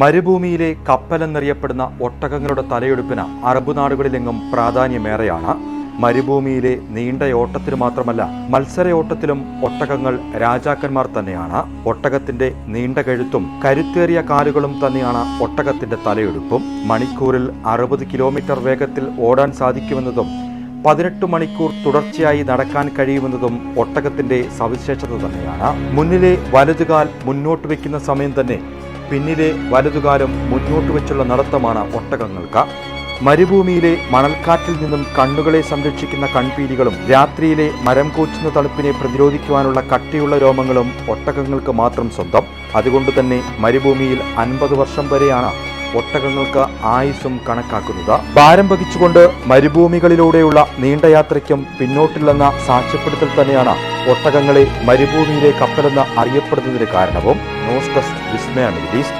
മരുഭൂമിയിലെ കപ്പലെന്നറിയപ്പെടുന്ന ഒട്ടകങ്ങളുടെ തലയെടുപ്പിന് അറബ് നാടുകളിലെങ്ങും പ്രാധാന്യമേറെയാണ്. മരുഭൂമിയിലെ നീണ്ട ഓട്ടത്തിന് മാത്രമല്ല മത്സരയോട്ടത്തിലും ഒട്ടകങ്ങൾ രാജാക്കന്മാർ തന്നെയാണ്. ഒട്ടകത്തിന്റെ നീണ്ട കഴുത്തും കരുത്തേറിയ കാലുകളും തന്നെയാണ് ഒട്ടകത്തിന്റെ തലയെടുപ്പും. മണിക്കൂറിൽ അറുപത് കിലോമീറ്റർ വേഗത്തിൽ ഓടാൻ സാധിക്കുമെന്നതും പതിനെട്ട് മണിക്കൂർ തുടർച്ചയായി നടക്കാൻ കഴിയുമെന്നതും ഒട്ടകത്തിന്റെ സവിശേഷത തന്നെയാണ്. മുന്നിലെ വലതുകാൽ മുന്നോട്ട് വയ്ക്കുന്ന സമയം തന്നെ പിന്നിലെ വലതുകാലം മുന്നോട്ട് വെച്ചുള്ള നടത്തമാണ് ഒട്ടകങ്ങൾക്ക്. മരുഭൂമിയിലെ മണൽക്കാറ്റിൽ നിന്നും കണ്ണുകളെ സംരക്ഷിക്കുന്ന കൺപീലികളും രാത്രിയിലെ മരം കോച്ചുന്ന തണുപ്പിനെ പ്രതിരോധിക്കുവാനുള്ള കട്ടിയുള്ള രോമങ്ങളും ഒട്ടകങ്ങൾക്ക് മാത്രം സ്വന്തം. അതുകൊണ്ട് തന്നെ മരുഭൂമിയിൽ അൻപത് വർഷം വരെയാണ് ഒട്ടകങ്ങൾക്ക് ആയുസ്സും കണക്കാക്കുന്നത്. ഭാരം വഹിച്ചുകൊണ്ട് മരുഭൂമികളിലൂടെയുള്ള നീണ്ട യാത്രയ്ക്കും പിന്നോട്ടില്ലെന്ന സാക്ഷ്യപ്പെടുത്തൽ തന്നെയാണ് ഒട്ടകങ്ങളെ മരുഭൂമിയിലെ കപ്പലെന്ന് അറിയപ്പെടുന്നതിന് കാരണവും ന്യൂസ് ഡെസ്ക് വിസ്മയാണ് ഈസ്റ്റ്